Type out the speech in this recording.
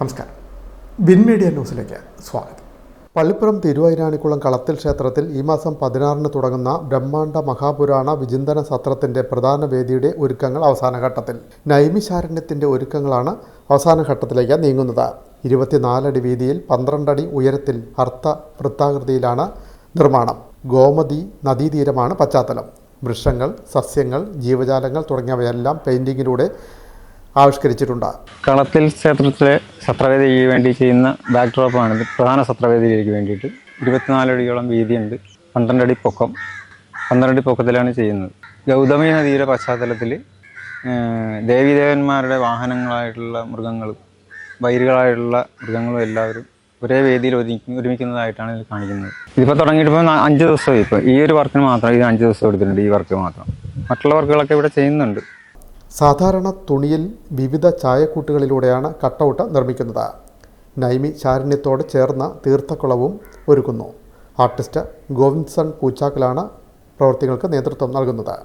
നമസ്കാരം. Bin media ന്യൂസിലേക്ക് സ്വാഗതം. പള്ളിപ്പുറം തിരുവൈരാണിക്കുളം കളത്തിൽ ക്ഷേത്രത്തിൽ ഈ മാസം പതിനാറിന് തുടങ്ങുന്ന ബ്രഹ്മാണ്ഡ മഹാപുരാണ വിചിന്തന സത്രത്തിന്റെ പ്രധാന വേദിയുടെ ഒരുക്കങ്ങൾ അവസാന ഘട്ടത്തിൽ നൈമിശാരണ്യത്തിന്റെ ഒരുക്കങ്ങളാണ് അവസാന ഘട്ടത്തിലേക്ക് നീങ്ങുന്നത്. ഇരുപത്തിനാലടി വീതിയിൽ പന്ത്രണ്ടടി ഉയരത്തിൽ അർത്ഥ വൃത്താകൃതിയിലാണ് നിർമ്മാണം. ഗോമതി നദീതീരമാണ് പശ്ചാത്തലം. വൃക്ഷങ്ങൾ സസ്യങ്ങൾ ജീവജാലങ്ങൾ തുടങ്ങിയവയെല്ലാം പെയിന്റിങ്ങിലൂടെ ആവിഷ്കരിച്ചിട്ടുണ്ട്. കളത്തിൽ ക്ഷേത്രത്തിലെ സത്രവേദിക്ക് വേണ്ടി ചെയ്യുന്ന ബാക്ക് ഡ്രോപ്പാണ് പ്രധാന സത്രവേദിയിലേക്ക് വേണ്ടിയിട്ട്. ഇരുപത്തിനാലടിയോളം വീതിയുണ്ട്. പന്ത്രണ്ടടി പൊക്കം. പന്ത്രണ്ടടി പൊക്കത്തിലാണ് ചെയ്യുന്നത്. ഗൗതമി നദിയുടെ പശ്ചാത്തലത്തിൽ ദേവീദേവന്മാരുടെ വാഹനങ്ങളായിട്ടുള്ള മൃഗങ്ങളും വൈരുകളായിട്ടുള്ള മൃഗങ്ങളും എല്ലാവരും ഒരേ വേദിയിൽ ഒരുമി ഒരുമിക്കുന്നതായിട്ടാണ് ഇതിൽ കാണിക്കുന്നത്. ഇതിപ്പോൾ തുടങ്ങിയിട്ട് ഇപ്പോൾ അഞ്ച് ദിവസമായി. ഇപ്പോൾ ഈ ഒരു വർക്കിന് മാത്രം ഇത് അഞ്ച് ദിവസം എടുത്തിട്ടുണ്ട് ഈ വർക്ക് മാത്രം. മറ്റുള്ള വർക്കുകളൊക്കെ ഇവിടെ ചെയ്യുന്നുണ്ട്. സാധാരണ തുണിയിൽ വിവിധ ചായക്കൂട്ടുകളിലൂടെയാണ് കട്ടൗട്ട് നിർമ്മിക്കുന്നത്. നൈമി ചാരണ്യത്തോട് ചേർന്ന തീർത്ഥക്കുളവും ഒരുക്കുന്നു. ആർട്ടിസ്റ്റ് ഗോവിന്ദ്സൺ പൂച്ചാക്കലാണ് പ്രവൃത്തികൾക്ക് നേതൃത്വം നൽകുന്നത്.